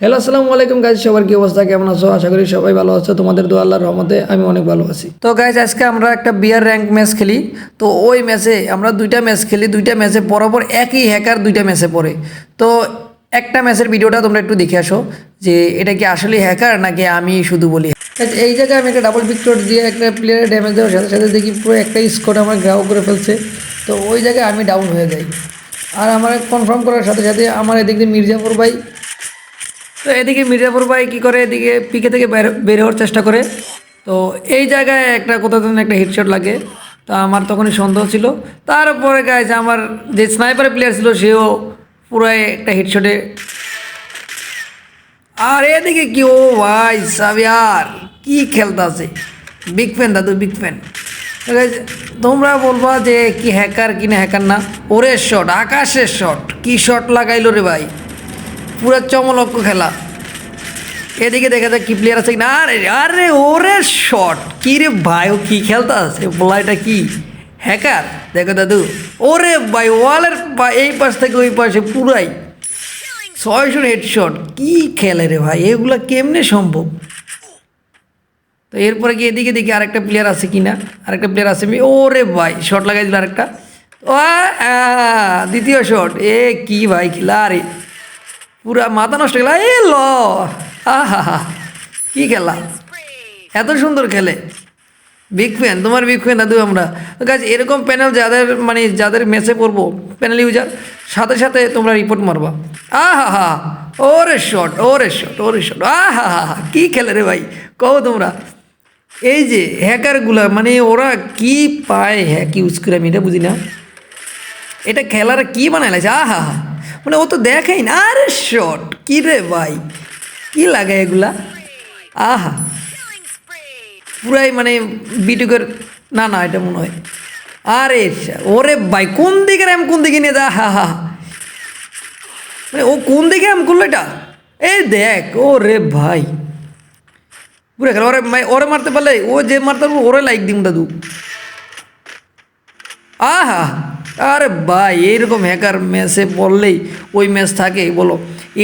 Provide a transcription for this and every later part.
Hello আসসালামু আলাইকুম guys সবার কি অবস্থা কেমন আছো? আশা করি সবাই ভালো আছো। তোমাদের দু আল্লাহর রহমতে আমি অনেক ভালো আছি। তো গাইজ আজকে আমরা একটা বিয়ার র্যাঙ্ক ম্যাচ খেলি। তো ওই ম্যাচে আমরা দুইটা ম্যাচ খেলি। দুইটা ম্যাচে পরপর একই হ্যাকার দুইটা ম্যাচে পড়ে। তো একটা ম্যাচের ভিডিওটা তোমরা একটু দেখে আসো যে এটা কি আসলে হ্যাকার নাকি আমি শুধু বলি এই জায়গায় আমি একটা ডাবল ভিক্টর দিয়ে একটা প্লেয়ারের ড্যামেজ দেওয়ার সাথে সাথে দেখি পুরো একটা স্কোর আমার গ্রাহ করে ফেলছে। তো ওই জায়গায় আমি ডাউন হয়ে যাই। আর আমার কনফার্ম করার সাথে সাথে আমার এদিক দিয়ে মির্জাপুর ভাই তো এদিকে মির্জাপুর ভাই কী করে? এদিকে পিকে থেকে বের বের হওয়ার চেষ্টা করে। তো এই জায়গায় একটা কোথাও একটা হিটশট লাগে। তো আমার তখনই সন্দেহ ছিল। তারপরে গাইজ আমার যে স্নাইপার প্লেয়ার ছিল, সেও পুরো একটা হিটশটে আর এদিকে কি? ও ভাই সাবিয়ার, কি আছে বিগ ফ্যান দাদু বিগ ফ্যান তোমরা বলবা যে কি হ্যাকার কি না হ্যাকার না? ওরের শট আকাশের শট কি শট লাগাইলো রে ভাই? পুরো চমলক্ষ খেলা। এদিকে দেখা যায় কি প্লেয়ার আছে না আরে আরে, ওরে শট কি রে ভাই, ও কি খেলতে আছে? বলা এটা কি? হ্যাকার দেখো দাদু। ওরে ভাই, ওয়ালের এই পাশ থেকে ওই পাশে পুরাই। ছয়শো হেডশট কি খেলে রে ভাই? এগুলা কেমনে সম্ভব? তো এরপরে কি এদিকে দেখি আরেকটা প্লেয়ার আছে কি না আরেকটা প্লেয়ার আছে আমি ওরে ভাই শট লাগাই দিল আরেকটা। ও দ্বিতীয় শট এ, কি ভাই, খেলা রে। পুরা মাথা নষ্ট খেলা এ ল কি খেলা? এত সুন্দর খেলে। বিগ ফ্যান তোমার বিগ ফ্যান দাদু আমরা। গাছ এরকম প্যানেল যাদের মানে যাদের মেসে পড়ব প্যানেল ইউজার সাথে সাথে তোমরা রিপোর্ট মারবা। আহা হা ওরে শট ওরে শট ওরে শট আহা হা হা কী খেলে রে ভাই? কও তোমরা। এই যে হ্যাকারগুলা মানে ওরা কি পায় হ্যাক ইউজ করে আমি এটা বুঝি না। এটা খেলার কি বানাইলাছে আহা হা মানে ও তো দেখাই না। আরে শট, কি রে ভাই? কি লাগে এগুলা? আহা। পুরাই মানে বিটুকের, না না, এটা মনে হয়। আরে ওরে ভাই, কোন দিকে এম কোন দিকে নিয়ে যা, হা হা মানে ও কোন দিকে এম করল এটা? এই দেখ ও রে ভাই। পুরো খেলা, ওরে ওরে মারতে পারলে, ও যে মারতে পারব, ওরে লাইক দিম দাদু। আহা। আরে ভাই, এইরকম হ্যাকার ম্যাচে পড়লেই ওই ম্যাচ থাকে বলো।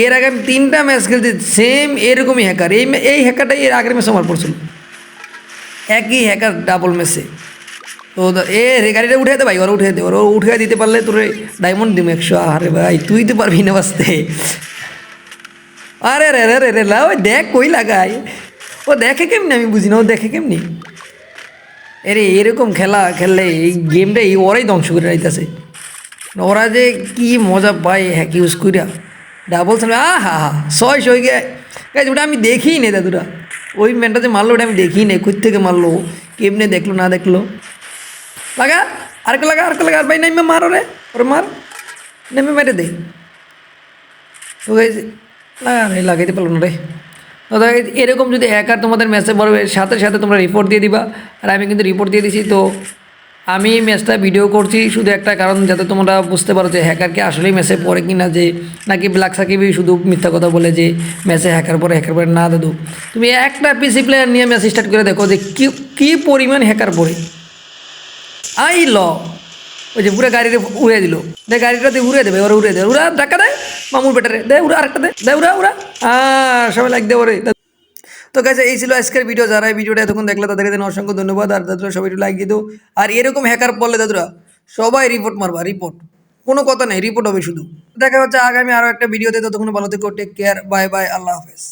এর আগে আমি তিনটা ম্যাচ খেলছি সেম এরকমই হ্যাকার এই এই হ্যাকারটাই এর আগের ম্যাচে আমার পড়ছিল। একই হ্যাকার ডাবল ম্যাচে তো এ, রে গাড়িটা উঠে দে ভাই, ওরা উঠে দে। ওরা উঠে দিতে পারলে তোর ডায়মন্ড দিম একশো। আরে ভাই, তুই তো পারবি না বাঁচতে। আরে রে রে রে রে, লা দেখ কই লাগাই ও দেখে কেমনি আমি বুঝি না, ও দেখে কেমনি? আরে এরকম খেলা খেললে এই গেমটা এই ওরাই ধ্বংস করে রাইতেছে। ওরা যে কি মজা পায় হ্যাক ইউজ করিয়া ডাবল সামনে আ হা হা ছয় গে গাইজ ওটা আমি দেখিই নে দাদুরা। ওই ম্যানটা যে মারলো, ওটা আমি দেখিই নে কোথ থেকে মারলো, কেমনে দেখল, না দেখল। লাগা, আরেকটা লাগা আরেকটা লাগা, আর ভাই নেমে মার ওরে ওরে মার। নেমে মেরে দে। তো গাইজ লাগা রে লাগাইতে পারল না রে। এরকম যদি হ্যাকার তোমাদের মেসেজ পড়বে সাথে সাথে তোমরা রিপোর্ট দিয়ে দিবা। আর আমি কিন্তু রিপোর্ট দিয়ে দিছি, তো আমি এই ম্যাচটা ভিডিও করছি, শুধু একটা কারণ যাতে তোমরা বুঝতে পারো যে হ্যাকারকে আসলেই মেসে পড়ে কি না যে নাকি ব্ল্যাক সাকিবই শুধু মিথ্যা কথা বলে যে ম্যাচে হ্যাকার পরে হ্যাকার পরে না দাদু, তুমি একটা পিসি প্লেয়ার নিয়ে ম্যাচ স্টার্ট করে দেখো যে কি, কী পরিমাণ হ্যাকার পড়ে। আই ল ওই যে পুরো গাড়িতে উড়ে দিল। দে গাড়িটাতে উড়ে দেবে, ওরা উড়ে দেবে উড়া, ধাক্কা দেয় মামুর বেটারে দে উড়া, আরেকটা দে। দে উড়া উড়া। আহ, সবাই লাগ দে ওরে। তো কাছে এই ছিল আজকের ভিডিও যারা এই ভিডিওটা এতক্ষণ দেখলে তাদেরকে জন্য অসংখ্য ধন্যবাদ। আর দাদুরা, সবাই একটু লাইক দিয়ে দাও। আর এরকম হ্যাকার পড়লে দাদুরা, সবাই রিপোর্ট মারবা রিপোর্ট কোনো কথা নেই রিপোর্ট হবে শুধু। দেখা হচ্ছে আগামী আরও একটা ভিডিওতে ততক্ষণ ভালো থেকো টেক কেয়ার বাই বাই আল্লাহ হাফেজ।